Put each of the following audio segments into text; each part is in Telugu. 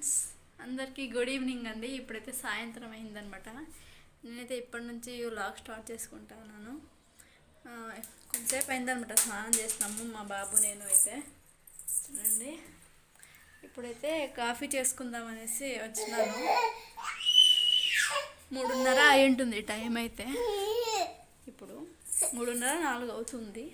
ఫ్రెండ్స్ అందరికీ గుడ్ ఈవినింగ్ అండి. ఇప్పుడైతే సాయంత్రం అయిందనమాట నేనైతే ఇప్పటి నుంచి లాగ్ స్టార్ట్ చేసుకుంటాను కొంతసేపు అయిందనమాట స్నానం చేసినాము మా బాబు నేను అయితే. చూడండి. ఇప్పుడైతే కాఫీ చేసుకుందాం అనేసి వచ్చినాను. మూడున్నర అయి ఉంటుంది టైం అయితే. ఇప్పుడు మూడున్నర నాలుగు అవుతుంది.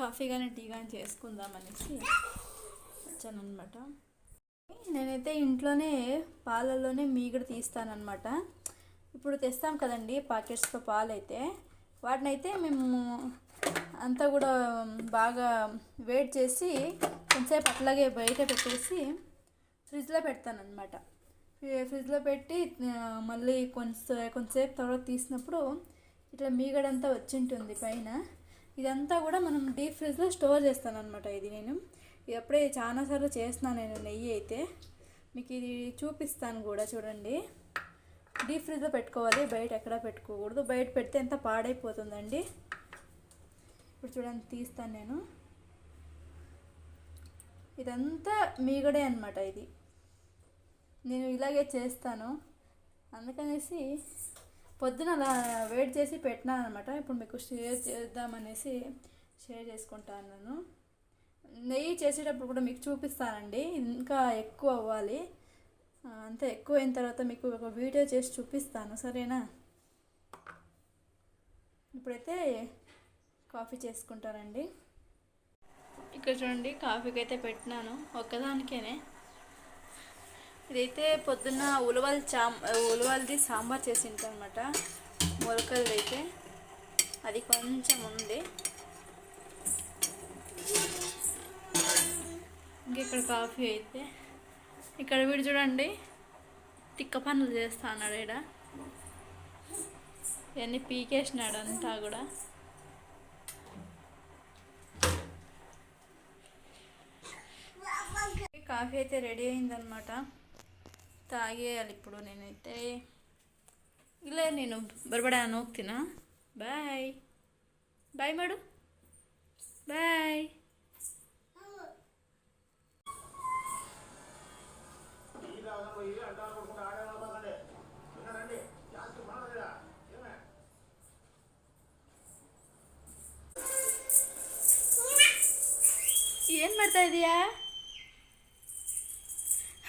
కాఫీ కానీ టీ కానీ చేసుకుందాం అనేసి వచ్చాను అనమాట నేనైతే ఇంట్లోనే పాలల్లోనే మీగడ తీస్తానమాట ఇప్పుడు తెస్తాం కదండి పాకెట్స్తో పాలు అయితే వాటిని అయితే మేము అంతా కూడా బాగా వేడి చేసి కొంతసేపు అట్లాగే బయట పెట్టేసి ఫ్రిడ్జ్లో పెడతానమాట ఫ్రిడ్జ్లో పెట్టి మళ్ళీ కొంచెం కొంతసేపు తర్వాత తీసినప్పుడు ఇట్లా మీగడంతా వచ్చింటుంది పైన. ఇదంతా కూడా మనం డీప్ ఫ్రిడ్జ్లో స్టోర్ చేస్తాను అనమాట ఇది నేను. ఇది చాలాసార్లు చేస్తున్నాను నేను నెయ్యి అయితే. మీకు ఇది చూపిస్తాను కూడా చూడండి. డీప్ ఫ్రిడ్జ్లో పెట్టుకోవాలి బయట ఎక్కడ పెట్టుకోకూడదు. బయట పెడితే ఎంత పాడైపోతుందండి? ఇప్పుడు చూడండి తీస్తాను నేను. ఇదంతా మీగడే అనమాట ఇది. నేను ఇలాగే చేస్తాను. అందుకనేసి పొద్దున అలా వెయిట్ చేసి పెట్టినాను అనమాట ఇప్పుడు మీకు షేర్ చేద్దామనేసి షేర్ చేసుకుంటాను నెయ్యి చేసేటప్పుడు కూడా మీకు చూపిస్తానండి. ఇంకా ఎక్కువ అవ్వాలి. అంత అంతే ఎక్కువ అయిన తర్వాత మీకు ఒక వీడియో చేసి చూపిస్తాను. సరేనా? ఇప్పుడైతే కాఫీ చేసుకుంటారండి. ఇక్కడ చూడండి కాఫీకి అయితే పెట్టినాను. ఒక్కదానికేనే. ఇదైతే పొద్దున్న ఉలవలు చాం ఉలవలది సాంబార్ చేసి అనమాట మొలకలది అయితే అది కొంచెం ఉంది. ఇక్కడ కాఫీ అయితే. ఇక్కడ వీడు చూడండి తిక్క పనులు చేస్తా అన్నాడు ఇక్కడ ఇవన్నీ పీకేసినాడు అంతా కూడా కాఫీ అయితే రెడీ అయిందనమాట తాగేయాలి ఇప్పుడు నేనైతే. ఇలా నేను బరబడా నోక్తినా. బాయ్. Bye madam. బాయ్. ಏನು ಮಾಡ್ತಾ ಇದೀಯಾ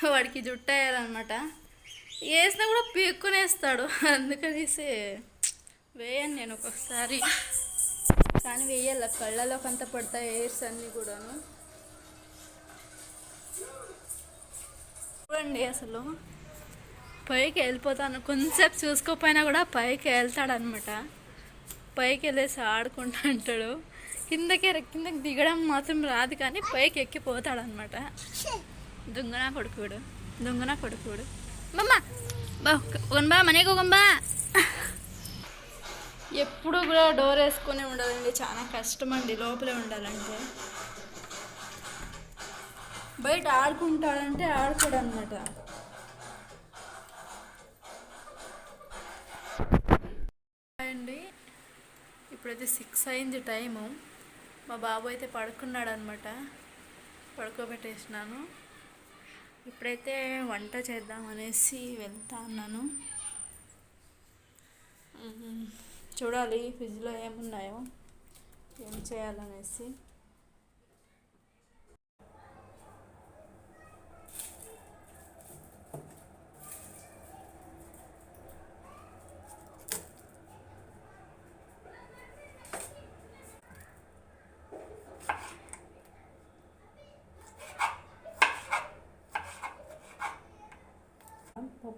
వాడికి జుట్టు వేయాలన్నమాట వేసినా కూడా పీక్కునేస్తాడు అందుకనేసి వేయను నేను ఒక్కొక్కసారి కానీ వేయాల కళ్ళలోకి అంత పడతాయి ఎయిర్స్ అన్నీ కూడాను చూడండి అసలు పైకి వెళ్ళిపోతాను కొంచెంసేపు చూసుకోపోయినా కూడా పైకి వెళ్తాడనమాట పైకి వెళ్ళేసి ఆడుకుంటూ అంటాడు కిందకి కిందకి దిగడం మాత్రం రాదు కానీ పైకి ఎక్కిపోతాడనమాట దొంగన కొడుకుడు. దొంగన కొడుకుడు. మమ్మ బా బా మನೆಗೆ బా. ఎప్పుడు కూడా డోర్ వేసుకొని ఉండాలండి చాలా కష్టం అండి లోపలే ఉండాలంటే. బయట ఆడుకుంటాడంటే ఆడుకోడు అనమాట అండి. ఇప్పుడైతే సిక్స్ అయింది టైము. మా బాబు అయితే పడుకున్నాడు అనమాట పడుకోబెట్టేసినాను. ఇప్పుడైతే వంట చేద్దామనేసి వెళ్తా అన్నాను చూడాలి ఫ్రిడ్జ్లో ఏమున్నాయో ఏం చేయాలనేసి.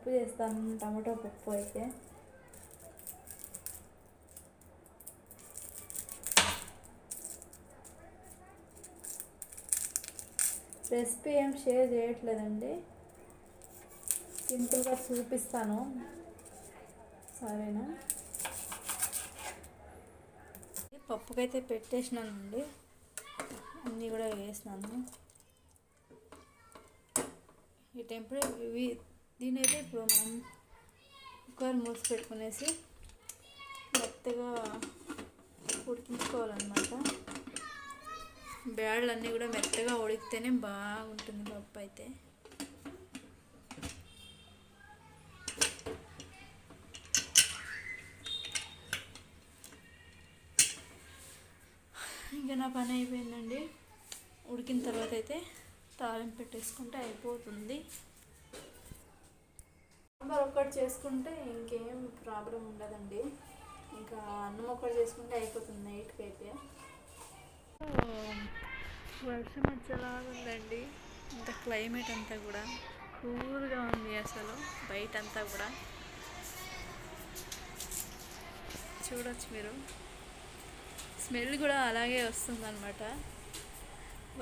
పప్పు చేస్తాను టమాటో పప్పు అయితే. రెసిపీ ఏం షేర్ చేయట్లేదండి. సింపుల్గా చూపిస్తాను. సరేనా? పప్పుకైతే పెట్టేసినానండి. అన్నీ కూడా వేసినాను. ఈ టెంపుల్ ఇవి దీని అయితే ఇప్పుడు మనం కుక్కర్ మూసి పెట్టుకునేసి మెత్తగా ఉడికించుకోవాలన్నమాట. బ్యాళ్ళు అన్నీ కూడా మెత్తగా ఉడికితేనే బాగుంటుంది పప్పు అయితే. ఇంకా నా పని అయిపోయిందండి. ఉడికిన తర్వాత అయితే తాలింపు పెట్టేసుకుంటే అయిపోతుంది. సాంబార్ ఒక్కటి చేసుకుంటే ఇంకేం ప్రాబ్లం ఉండదండి. ఇంకా అన్నం ఒక్కటి చేసుకుంటే అయిపోతుంది నైట్కి అయితే వర్షం వచ్చేలాగా ఉందండి. ఇంత క్లైమేట్ అంతా కూడా కూల్గా ఉంది అసలు బయట అంతా కూడా. చూడొచ్చు మీరు. స్మెల్ కూడా అలాగే వస్తుందన్నమాట.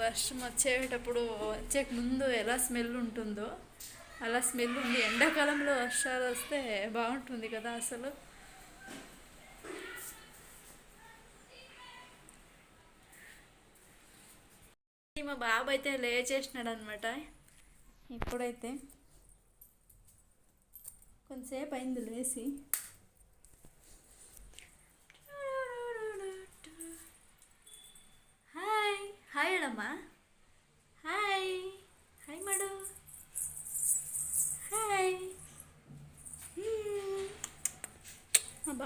వర్షం వచ్చేటప్పుడు వచ్చే ముందు ఎలా స్మెల్ ఉంటుందో. అలా స్మెల్ ఉంది. ఎండాకాలంలో వర్షాలు వస్తే బాగుంటుంది కదా అసలు. మా బాబు అయితే లేచేసినాడు అనమాట ఇప్పుడైతే కొంతసేపు అయింది లేచి. హాయ్. హాయ్ అడమ్మా.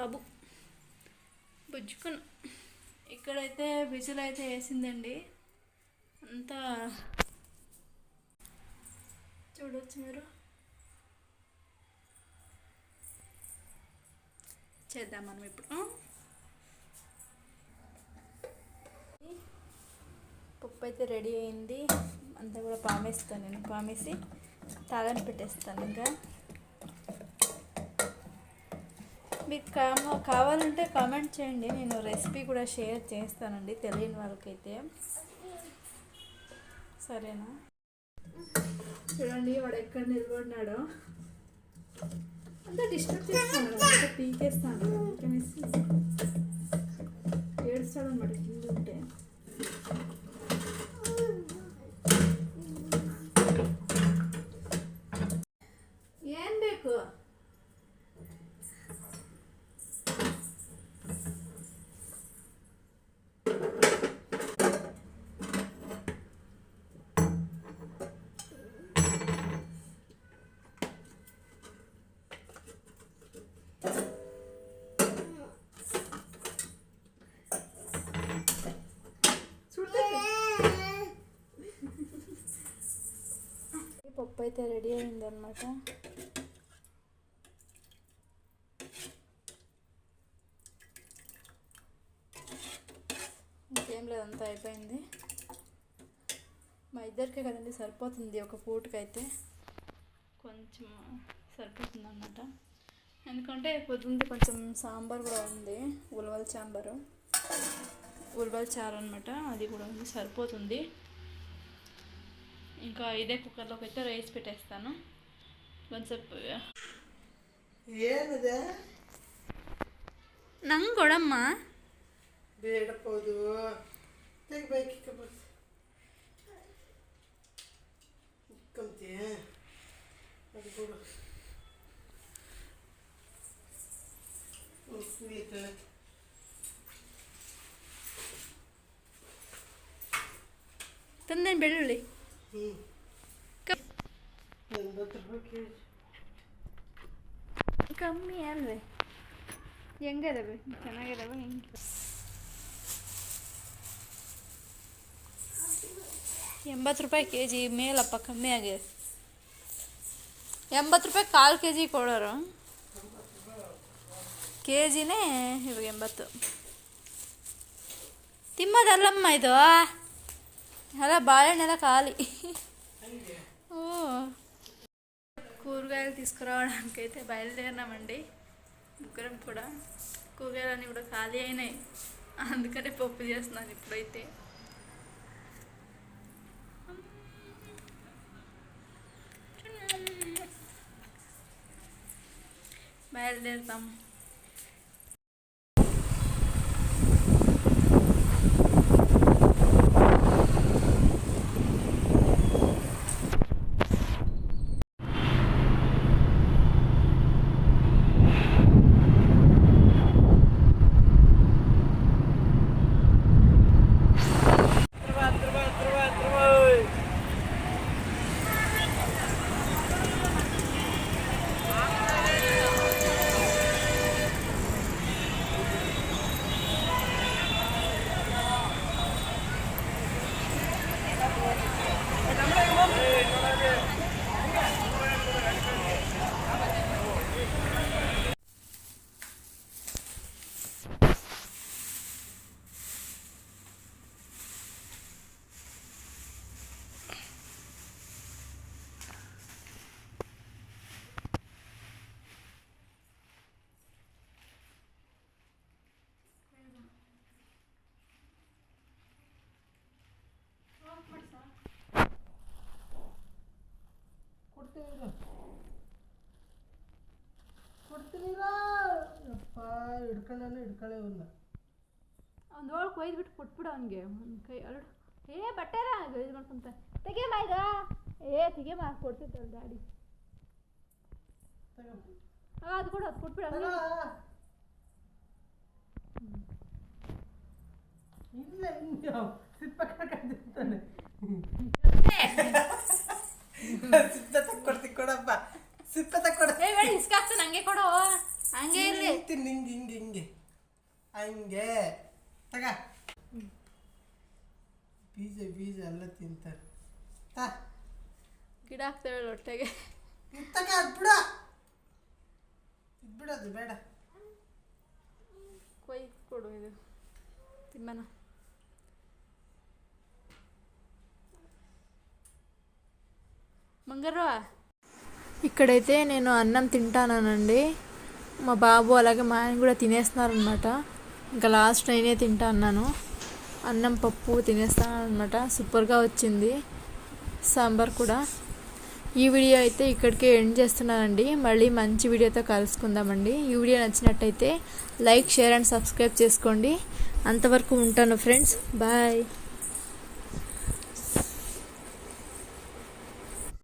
బాబు. బుజ్జుకున్న ఇక్కడైతే విజిల్ అయితే వేసిందండి. అంతా చూడవచ్చు మీరు. చేద్దాం మనం ఇప్పుడు. పప్పు అయితే రెడీ అయింది. అంతా కూడా పామేస్తాను నేను. పామేసి తాళం పెట్టేస్తాను ఇంకా. మీకు కామ కావాలంటే కామెంట్ చేయండి. నేను రెసిపీ కూడా షేర్ చేస్తానండి తెలియని వాళ్ళకైతే. సరేనా? చూడండి వాడు ఎక్కడ నిలబడినాడో. అంతా డిస్టర్బ్ చేస్తాను అంతా పీకేస్తాను ఏడుస్తాడు అనమాట కింద ఉంటే. ఏం అయితే రెడీ అయిందనమాట ఇంకేం లేదంతా అయిపోయింది. మా ఇద్దరికే కదండి సరిపోతుంది ఒక పూటకైతే. కొంచెం సరిపోతుంది అన్నమాట ఎందుకంటే పొద్దుంది కొంచెం సాంబార్ కూడా ఉంది ఉలవల సాంబారు. ఉలవల చారు అనమాట అది కూడా ఉంది సరిపోతుంది. ఇంకా ఇదే కుక్కర్లోకి అయితే రైస్ పెట్టేస్తాను కొంచెం ಏನಿದೆ ನಂಗೆ ಕೊಡಮ್ಮ ಬೇಡಬಹುದು ತೆಗಿಬೇಕಿಕ್ಕ ಕಂತೀಯ ಅದು ಕೊಡು ಸ್ವೀಟ್ ತಂದೇನು ಬೆಳ್ಳುಳ್ಳಿ ಕಮ್ಮಿ ಅಲ್ವೇ. ಹೆಂಗದವೆ? ಚೆನ್ನಾಗಿದಾವೆ ಹೆಂಗೆ? ಎಂಬತ್ತು ರೂಪಾಯಿ ಕೆ ಜಿ ಮೇಲಪ್ಪ ಕಮ್ಮಿ ಆಗಿದೆ. ಎಂಬತ್ತು ರೂಪಾಯಿ ಕಾಲು ಕೆ ಜಿ ಕೊಡೋರು. ಕೆ ಜಿನೇ ಇವಾಗ ಎಂಬತ್ತು. ತಿಮ್ಮದಲ್ಲಮ್ಮ ಇದು? అలా బాగా నెల కాలి కూరగాయలు తీసుకురావడానికి అయితే బయలుదేరినామండి. ముగ్గురం కూడా. కూరగాయలన్నీ కూడా ఖాళీ అయినాయి. అందుకనే పప్పు చేస్తున్నాను ఇప్పుడైతే. బయలుదేరుతాము. ಕೊಡ್ತೀನಿರಾ ಅಪ್ಪ ಹಿಡ್ಕೊಂಡಾನು ಹಿಡ್ಕೊಳ್ಳೇ ಇಲ್ಲ ಕೊಯ್ದು ಬಿಟ್ಟು ಕೊಟ್ಬಿಡು ಅವನಿಗೆ. ಒಂದು ಕೈ ಎರಡು ಏ ಬಟ್ಟೆರ ಇದು ಮಾಡ್ಕೊಂತ. ತೆಗೆ ಮಾಯ್ದ ಏ ಮಾ ಕೊಡ್ತಿದ್ದಲ್ಲ ಡ್ಯಾಡಿ. ಅದು ಕೊಡು ಅದು ಕೊಟ್ಬಿಡು ಇಲ್ಲ ಸಿಪ್ಪೆ ತಕ್ಕೊಡ್ತಿ ಕೊಡಪ್ಪ. ಸಿಪ್ಪೆ ತಕ್ಕೊಡ. ಏ ಬೇಡ ಹಂಗೆ ಕೊಡು. ಹಂಗೆ ಇರ್ಲಿ. ನಿಂಗೆ ಹಿಂಗೆ ಹಿಂಗೆ. ಹಿಂಗೆ. ಹಂಗೆ ತಗ. ಬೀಜ ಬೀಜ ಎಲ್ಲ ತಿಂತಾರೆ. ತಾ. ಗಿಡ ಹಾಕ್ತೇವೆ ಹೊಟ್ಟೆಗೆ. ತಗ ಅದು ಬಿಡ. ಬಿಡೋದು ಬೇಡ. ಕೊಯ್ ಕೊಡು ಇದು. ತಿಮ್ಮನ మంగర్రా ఇక్కడైతే నేను అన్నం తింటానండి మా బాబు అలాగే మా ఆయన కూడా తినేస్తున్నారనమాట ఇంకా లాస్ట్ నేనే తింటా అన్నాను. అన్నం పప్పు తినేస్తానమాట అనమాట సూపర్గా వచ్చింది. సాంబార్ కూడా. ఈ వీడియో అయితే ఇక్కడికే ఎండ్ చేస్తున్నానండి. మళ్ళీ మంచి వీడియోతో కలుసుకుందామండి. ఈ వీడియో నచ్చినట్టయితే లైక్ షేర్ అండ్ సబ్స్క్రైబ్ చేసుకోండి. అంతవరకు ఉంటాను ఫ్రెండ్స్. బాయ్.